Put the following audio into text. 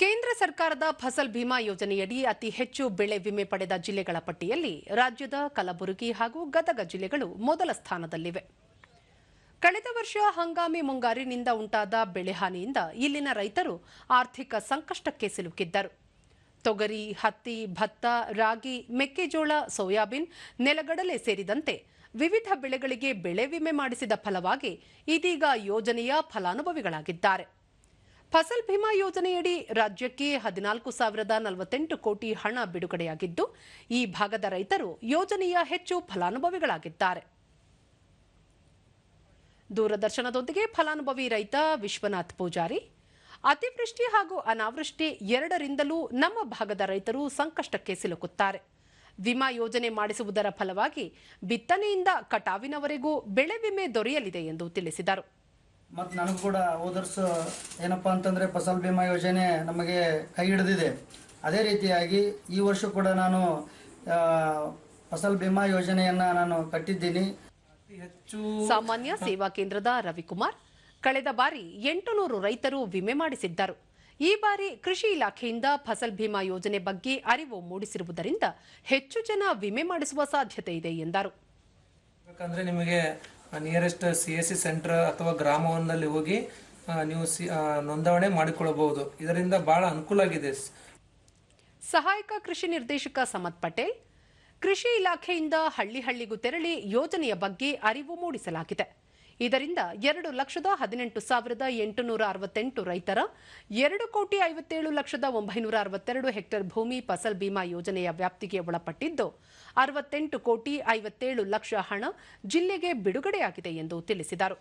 ಕೇಂದ್ರ ಸರ್ಕಾರದ ಫಸಲ್ ಭೀಮಾ ಯೋಜನೆಯಡಿ ಅತಿ ಹೆಚ್ಚು ಬೆಳೆ ವಿಮೆ ಪಡೆದ ಜಿಲ್ಲೆಗಳ ಪಟ್ಟಿಯಲ್ಲಿ ರಾಜ್ಯದ ಕಲಬುರಗಿ ಹಾಗೂ ಗದಗ ಜಿಲ್ಲೆಗಳು ಮೊದಲ ಸ್ಥಾನದಲ್ಲಿವೆ. ಕಳೆದ ವರ್ಷ ಹಂಗಾಮಿ ಮುಂಗಾರಿನಿಂದ ಉಂಟಾದ ಬೆಳೆಹಾನಿಯಿಂದ ಇಲ್ಲಿನ ರೈತರು ಆರ್ಥಿಕ ಸಂಕಷ್ಟಕ್ಕೆ ಸಿಲುಕಿದ್ದರು. ತೊಗರಿ, ಹತ್ತಿ, ಭತ್ತ, ರಾಗಿ, ಮೆಕ್ಕೆಜೋಳ, ಸೋಯಾಬೀನ್ ನೆಲಗಡಲೆ ಸೇರಿದಂತೆ ವಿವಿಧ ಬೆಳೆಗಳಿಗೆ ಬೆಳೆ ವಿಮೆ ಮಾಡಿಸಿದ ಫಲವಾಗಿ ಇದೀಗ ಯೋಜನೆಯ ಫಲಾನುಭವಿಗಳಾಗಿದ್ದಾರೆ. ಫಸಲ್ ಭೀಮಾ ಯೋಜನೆಯಡಿ ರಾಜ್ಯಕ್ಕೆ ಹದಿನಾಲ್ಕು ಸಾವಿರದ ನಲವತ್ತೆಂಟು ಕೋಟಿ ಹಣ ಬಿಡುಗಡೆಯಾಗಿದ್ದು, ಈ ಭಾಗದ ರೈತರು ಯೋಜನೆಯ ಹೆಚ್ಚು ಫಲಾನುಭವಿಗಳಾಗಿದ್ದಾರೆ. ದೂರದರ್ಶನದೊಂದಿಗೆ ಫಲಾನುಭವಿ ರೈತ ವಿಶ್ವನಾಥ್ ಪೂಜಾರಿ. ಅತಿವೃಷ್ಟಿ ಹಾಗೂ ಅನಾವೃಷ್ಟಿ ಎರಡರಿಂದಲೂ ನಮ್ಮ ಭಾಗದ ರೈತರು ಸಂಕಷ್ಟಕ್ಕೆ ಸಿಲುಕುತ್ತಾರೆ. ವಿಮಾ ಯೋಜನೆ ಮಾಡಿಸುವುದರ ಫಲವಾಗಿ ಬಿತ್ತನೆಯಿಂದ ಕಟಾವಿನವರೆಗೂ ಬೆಳೆ ವಿಮೆ ದೊರೆಯಲಿದೆ ಎಂದು ತಿಳಿಸಿದರು. ಮತ್ತು ನನಗೂ ಕೂಡ ಓದರ್ಸ್ ಏನಪ್ಪ ಅಂತಂದರೆ ಫಸಲ್ ಬಿಮಾ ಯೋಜನೆ ನಮಗೆ ಕೈ ಹಿಡಿದಿದೆ. ಅದೇ ರೀತಿಯಾಗಿ ಈ ವರ್ಷ ಕೂಡ ನಾನು ಫಸಲ್ ಬಿಮಾ ಯೋಜನೆಯನ್ನು ನಾನು ಕಟ್ಟಿದ್ದೀನಿ. ಅತಿ ಹೆಚ್ಚು ಸಾಮಾನ್ಯ ಸೇವಾ ಕೇಂದ್ರದ ರವಿಕುಮಾರ್ ಕಳೆದ ಬಾರಿ ಎಂಟು ನೂರು ರೈತರು ವಿಮೆ ಮಾಡಿಸಿದ್ದರು. ಈ ಬಾರಿ ಕೃಷಿ ಇಲಾಖೆಯಿಂದ ಫಸಲ್ ಭೀಮಾ ಯೋಜನೆ ಬಗ್ಗೆ ಅರಿವು ಮೂಡಿಸಿರುವುದರಿಂದ ಹೆಚ್ಚು ಜನ ವಿಮೆ ಮಾಡಿಸುವ ಸಾಧ್ಯತೆ ಇದೆ ಎಂದರು. ಯಾಕಂದ್ರೆ ನಿಮಗೆ nearest C S C centre ಅಥವಾ ಗ್ರಾಮವನ್ನಲ್ಲಿ ಹೋಗಿ ನೀವು ಸಿ ಮಾಡಿಕೊಳ್ಳಬಹುದು. ಇದರಿಂದ ಬಹಳ ಅನುಕೂಲ ಆಗಿದೆ. ಸಹಾಯಕ ಕೃಷಿ ನಿರ್ದೇಶಕ ಸಮತ್ ಪಟೇಲ್, ಕೃಷಿ ಇಲಾಖೆಯಿಂದ ಹಳ್ಳಿ ಹಳ್ಳಿಗೂ ತೆರಳಿ ಯೋಜನೆಯ ಬಗ್ಗೆ ಅರಿವು ಮೂಡಿಸಲಾಗಿದೆ. ಇದರಿಂದ ಎರಡು ಲಕ್ಷದ ಹದಿನೆಂಟು ಸಾವಿರದ ಎಂಟುನೂರ ಅರವತ್ತೆಂಟು ರೈತರ, ಎರಡು ಕೋಟಿ ಐವತ್ತೇಳು ಲಕ್ಷದ ಒಂಬೈನೂರ ಅರವತ್ತೆರಡು ಹೆಕ್ಟೇರ್ ಭೂಮಿ ಫಸಲ್ ಬಿಮಾ ಯೋಜನೆಯ ವ್ಯಾಪ್ತಿಗೆ ಒಳಪಟ್ಟಿದ್ದು, ಅರವತ್ತೆಂಟು ಕೋಟಿ ಐವತ್ತೇಳು ಲಕ್ಷ ಹಣ ಜಿಲ್ಲೆಗೆ ಬಿಡುಗಡೆಯಾಗಿದೆ ಎಂದು ತಿಳಿಸಿದರು.